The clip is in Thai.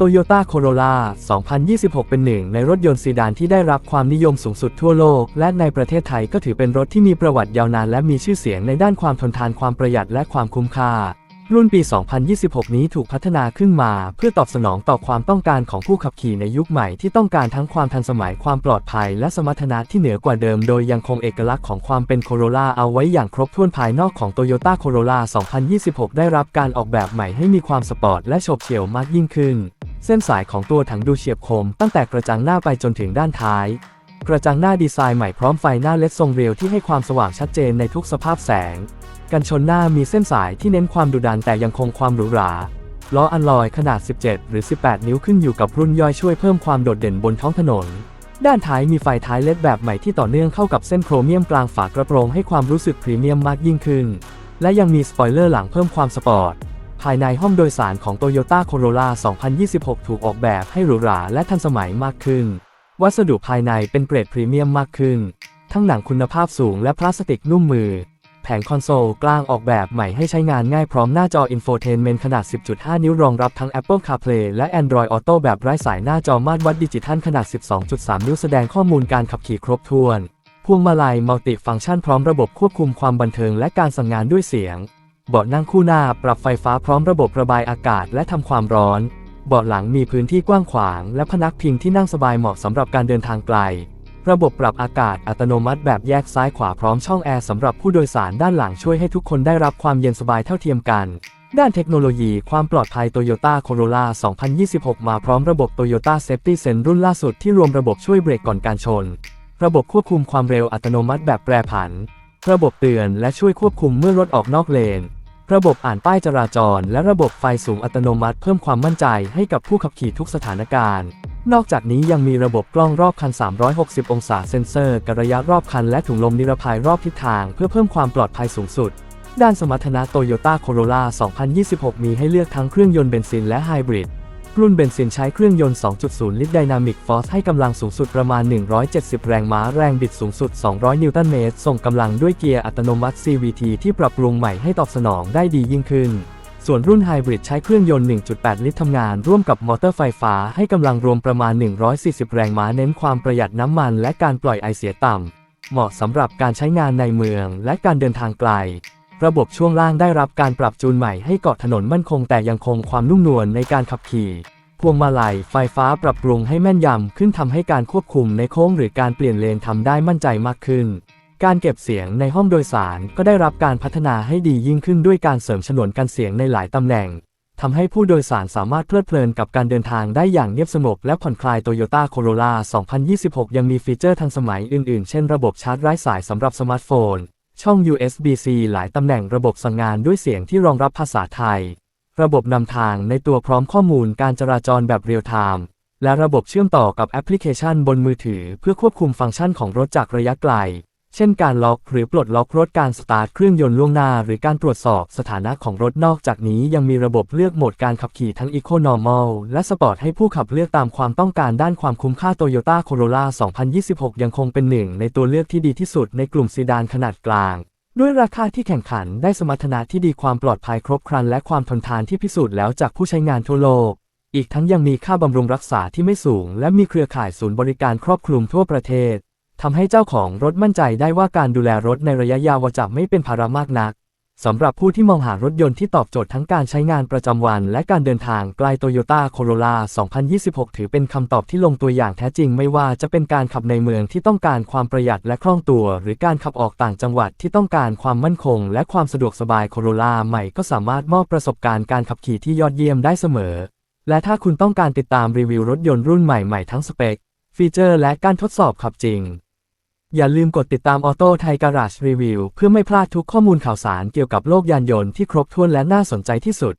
Toyota Corolla 2026 เป็นหนึ่งในรถยนต์ซีดานที่ได้รับความนิยมสูงสุดทั่วโลก และในประเทศไทยก็ถือเป็นรถที่มีประวัติยาวนานและมีชื่อเสียงในด้านความทนทานความประหยัดและความคุ้มค่า รุ่นปี 2026 นี้ถูกพัฒนาขึ้นมา เพื่อตอบสนองต่อความต้องการของผู้ขับขี่ในยุคใหม่ที่ต้องการทั้งความทันสมัยความปลอดภัย และสมรรถนะที่เหนือกว่าเดิม โดยยังคงเอกลักษณ์ของความเป็น Corolla เอาไว้อย่างครบถ้วนภายนอกของ Toyota Corolla 2026 ได้รับการออกแบบใหม่ให้มีความสปอร์ตและโฉบเฉี่ยวมากยิ่งขึ้น เส้นสายของตัวถังดูเฉียบคม ตั้งแต่กระจังหน้าไปจนถึงด้านท้าย กระจังหน้าดีไซน์ใหม่พร้อมไฟหน้าเลดทรงเรียวที่ให้ความสว่างชัดเจนในทุกสภาพแสง กันชนหน้ามีเส้นสายที่เน้นความดุดันแต่ยังคงความหรูหราล้ออัลลอยขนาด 17 หรือ 18 นิ้วขึ้นอยู่กับรุ่นย่อยช่วยเพิ่มความโดดเด่นบนท้องถนน ด้านท้ายมีไฟท้ายเลดแบบใหม่ที่ต่อเนื่องเข้ากับเส้นโครเมียมกลางฝากระโปรงให้ความรู้สึกพรีเมียมมากยิ่งขึ้น และยังมีสปอยเลอร์หลังเพิ่มความสปอร์ตายในห้องโดยสารของ Toyota Corolla 2026 ถูกออกแบบให้หรูหราและทันสมัยมากขึ้น วัสดุภายในเป็นเกรดพรีเมียมมากขึ้น ทั้งหนังคุณภาพสูงและพลาสติกนุ่มมือ แผงคอนโซลกลางออกแบบใหม่ให้ใช้งานง่ายพร้อมหน้าจออินโฟเทนเมนต์ขนาด 10.5 นิ้วรองรับทั้ง Apple CarPlay และ Android Auto แบบไร้สายหน้าจอมาตรวัดดิจิทัลขนาด 12.3 นิ้วแสดงข้อมูลการขับขี่ครบถ้วน พวงมาลัยมัลติฟังก์ชันพร้อมระบบควบคุมความบันเทิงและการสั่งงานด้วยเสียง เบาะนั่งคู่หน้าปรับไฟฟ้าพร้อมระบบระบายอากาศและทำความร้อน เบาะหลังมีพื้นที่กว้างขวาง และพนักพิงที่นั่งสบายเหมาะสำหรับการเดินทางไกล ระบบปรับอากาศอัตโนมัติแบบแยกซ้ายขวาพร้อมช่องแอร์สำหรับผู้โดยสารด้านหลังช่วยให้ทุกคนได้รับความเย็นสบายเท่าเทียมกัน ด้านเทคโนโลยีความปลอดภัย Toyota Corolla 2026 มาพร้อมระบบ Toyota Safety Sense รุ่นล่าสุดที่รวมระบบช่วยเบรกก่อนการชน ระบบควบคุมความเร็วอัตโนมัติแบบแปรผัน ระบบเตือนและช่วยควบคุมเมื่อรถออกนอกเลน ระบบอ่านป้ายจราจร และระบบไฟสูงอัตโนมัติเพิ่มความมั่นใจให้กับผู้ขับขี่ทุกสถานการณ์ นอกจากนี้ยังมีระบบกล้องรอบคัน 360 องศาเซ็นเซอร์กระยะรอบคันและถุงลมนิรภัยรอบทิศทาง เพื่อเพิ่มความปลอดภัยสูงสุด ด้านสมรรถนะโตโยต้าโคโรล่า2026 มีให้เลือกทั้งเครื่องยนต์เบนซินและไฮบริด รุ่นเบนซินใช้เครื่องยนต์ 2.0 ลิตร Dynamic Force ให้กำลังสูงสุดประมาณ 170 แรงม้าแรงบิดสูงสุด 200 นิวตันเมตร ส่งกำลังด้วยเกียร์อัตโนมัติ CVT ที่ปรับปรุงใหม่ให้ตอบสนองได้ดียิ่งขึ้น ส่วนรุ่นไฮบริดใช้เครื่องยนต์ 1.8 ลิตรทำงานร่วมกับมอเตอร์ไฟฟ้าให้กำลังรวมประมาณ 140 แรงม้าเน้นความประหยัดน้ำมันและการปล่อยไอเสียต่ำ เหมาะสำหรับการใช้งานในเมืองและการเดินทางไกล ระบบช่วงล่างได้รับการปรับจูนใหม่ให้เกาะถนนมั่นคงแต่ยังคงความนุ่มนวลในการขับขี่ พวงมาลัยไฟฟ้าปรับปรุงให้แม่นยำขึ้นทำให้การควบคุมในโค้งหรือการเปลี่ยนเลนทำได้มั่นใจมากขึ้น การเก็บเสียงในห้องโดยสารก็ได้รับการพัฒนาให้ดียิ่งขึ้นด้วยการเสริมฉนวนกันเสียงในหลายตำแหน่งทำให้ผู้โดยสารสามารถเพลิดเพลินกับการเดินทางได้อย่างเงียบสงบและผ่อนคลาย Toyota Corolla 2026 ยังมีฟีเจอร์ทันสมัยอื่นๆ เช่นระบบชาร์จไร้สายสำหรับสมาร์ทโฟน ช่อง USB-C หลายตำแหน่งระบบสั่งงานด้วยเสียงที่รองรับภาษาไทย ระบบนำทางในตัวพร้อมข้อมูลการจราจรแบบเรียลไทม์และระบบเชื่อมต่อกับแอปพลิเคชันบนมือถือ เพื่อควบคุมฟังก์ชันของรถจากระยะไกล เช่นการล็อกหรือปลดล็อกรถการสตาร์ทเครื่องยนต์ล่วงหน้า หรือการตรวจสอบสถานะของรถนอกจากนี้ยังมีระบบเลือกโหมดการขับขี่ทั้ง Eco Normal และ Sport ให้ผู้ขับเลือกตามความต้องการด้านความคุ้มค่า Toyota Corolla 2026 ยังคงเป็นหนึ่งในตัวเลือกที่ดีที่สุดในกลุ่มซีดานขนาดกลาง ด้วยราคาที่แข่งขันได้สมรรถนะที่ดีความปลอดภัยครบครัน และความทนทานที่พิสูจน์แล้วจากผู้ใช้งานทั่วโลกอีกทั้งยังมีค่าบำรุงรักษาที่ไม่สูง และมีเครือข่ายศูนย์บริการครอบคลุมทั่วประเทศ ทำให้เจ้าของรถมั่นใจได้ว่าการดูแลรถในระยะยาวจะไม่เป็นภาระมากนักสำหรับผู้ที่มองหารถยนต์ที่ตอบโจทย์ทั้งการใช้งานประจำวัน และการเดินทางไกล Toyota Corolla 2026 ถือเป็นคำตอบที่ลงตัวอย่างแท้จริงไม่ว่าจะเป็นการขับในเมืองที่ต้องการความประหยัดและคล่องตัว หรือการขับออกต่างจังหวัดที่ต้องการความมั่นคง และความสะดวกสบาย Corolla ใหม่ก็สามารถมอบประสบการณ์การขับขี่ที่ยอดเยี่ยมได้เสมอ และถ้าคุณต้องการติดตามรีวิวรถยนต์รุ่นใหม่ๆทั้งสเปค ฟีเจอร์ และการทดสอบขับจริง อย่าลืมกดติดตามออโต้ไทยการา e รีวิวเพื่อไม่พลาดทุกข้อมูลข่าวสารเกี่ยวกับโลกยานยนต์ที่ครบถ้วนและน่าสนใจที่สุด